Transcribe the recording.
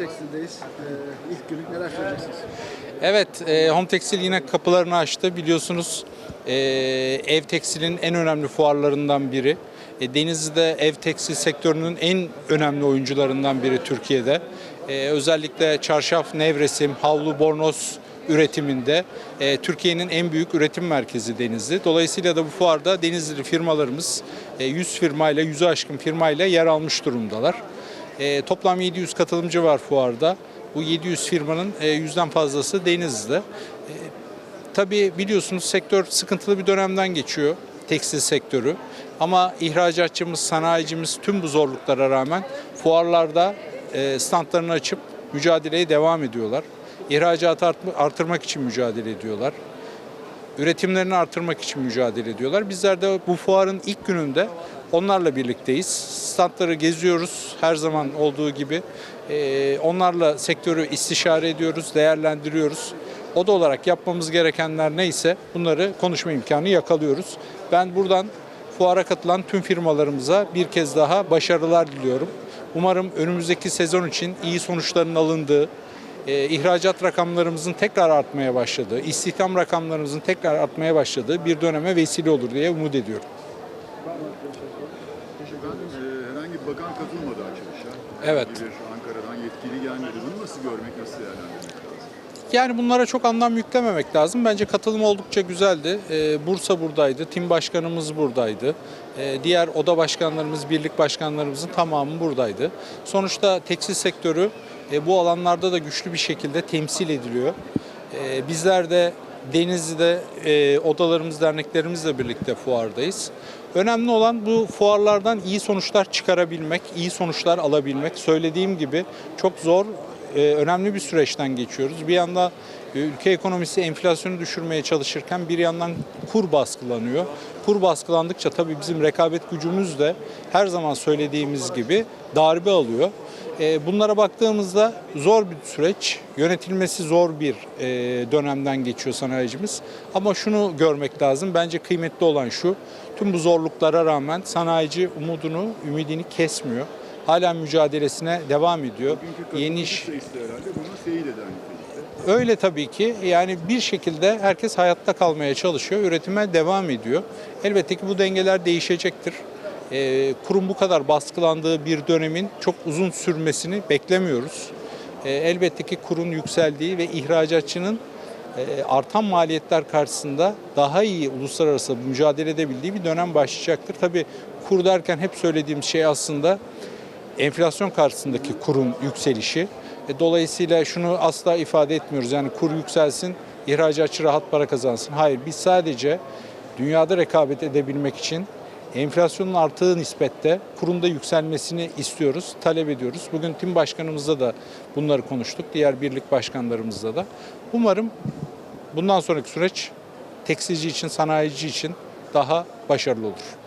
Tekstil'deyiz. Ee, ilk günü neler söyleyeceksiniz? Evet, e, Home Tekstil yine kapılarını açtı. Biliyorsunuz e, ev tekstilin en önemli fuarlarından biri. E, Denizli'de ev tekstil sektörünün en önemli oyuncularından biri Türkiye'de. E, özellikle çarşaf, nevresim, havlu, bornoz üretiminde e, Türkiye'nin en büyük üretim merkezi Denizli. Dolayısıyla da bu fuarda Denizli firmalarımız e, 100 firmayla, 100'ü aşkın firmayla yer almış durumdalar. E, toplam 700 katılımcı var fuarda. Bu 700 firmanın e, yüzden fazlası Denizli'de. E, tabii biliyorsunuz sektör sıkıntılı bir dönemden geçiyor. Tekstil sektörü. Ama ihracatçımız, sanayicimiz tüm bu zorluklara rağmen fuarlarda e, standlarını açıp mücadeleye devam ediyorlar. İhracatı art- artırmak için mücadele ediyorlar üretimlerini artırmak için mücadele ediyorlar. Bizler de bu fuarın ilk gününde onlarla birlikteyiz. Standları geziyoruz her zaman olduğu gibi. Ee, onlarla sektörü istişare ediyoruz, değerlendiriyoruz. O da olarak yapmamız gerekenler neyse bunları konuşma imkanı yakalıyoruz. Ben buradan fuara katılan tüm firmalarımıza bir kez daha başarılar diliyorum. Umarım önümüzdeki sezon için iyi sonuçların alındığı, e, ihracat rakamlarımızın tekrar artmaya başladığı, istihdam rakamlarımızın tekrar artmaya başladığı bir döneme vesile olur diye umut ediyorum. Bir bakan katılmadı açılışa. Evet. Bir Ankara'dan yetkili gelmedi. Bunu nasıl görmek, nasıl değerlendirmek lazım? Yani bunlara çok anlam yüklememek lazım. Bence katılım oldukça güzeldi. Ee, Bursa buradaydı, tim başkanımız buradaydı. Ee, diğer oda başkanlarımız, birlik başkanlarımızın tamamı buradaydı. Sonuçta tekstil sektörü e, bu alanlarda da güçlü bir şekilde temsil ediliyor. Ee, bizler de Denizli'de e, odalarımız, derneklerimizle birlikte fuardayız. Önemli olan bu fuarlardan iyi sonuçlar çıkarabilmek, iyi sonuçlar alabilmek. Söylediğim gibi çok zor, e, önemli bir süreçten geçiyoruz. Bir yanda e, ülke ekonomisi enflasyonu düşürmeye çalışırken bir yandan kur baskılanıyor. Kur baskılandıkça tabii bizim rekabet gücümüz de her zaman söylediğimiz gibi darbe alıyor. E, Bunlara baktığımızda zor bir süreç, yönetilmesi zor bir dönemden geçiyor sanayicimiz. Ama şunu görmek lazım, bence kıymetli olan şu, tüm bu zorluklara rağmen sanayici umudunu, ümidini kesmiyor. Hala mücadelesine devam ediyor. Yeni iş. Öyle tabii ki. Yani bir şekilde herkes hayatta kalmaya çalışıyor, üretime devam ediyor. Elbette ki bu dengeler değişecektir. Ee, kurum bu kadar baskılandığı bir dönemin çok uzun sürmesini beklemiyoruz. Ee, elbette ki kurun yükseldiği ve ihracatçının e, artan maliyetler karşısında daha iyi uluslararası mücadele edebildiği bir dönem başlayacaktır. Tabii kur derken hep söylediğim şey aslında enflasyon karşısındaki kurun yükselişi. E, Dolayısıyla şunu asla ifade etmiyoruz. Yani kur yükselsin, ihracatçı rahat para kazansın. Hayır, biz sadece dünyada rekabet edebilmek için enflasyonun arttığı nispette kurun da yükselmesini istiyoruz, talep ediyoruz. Bugün tim başkanımızla da bunları konuştuk, diğer birlik başkanlarımızla da. Umarım bundan sonraki süreç tekstilci için, sanayici için daha başarılı olur.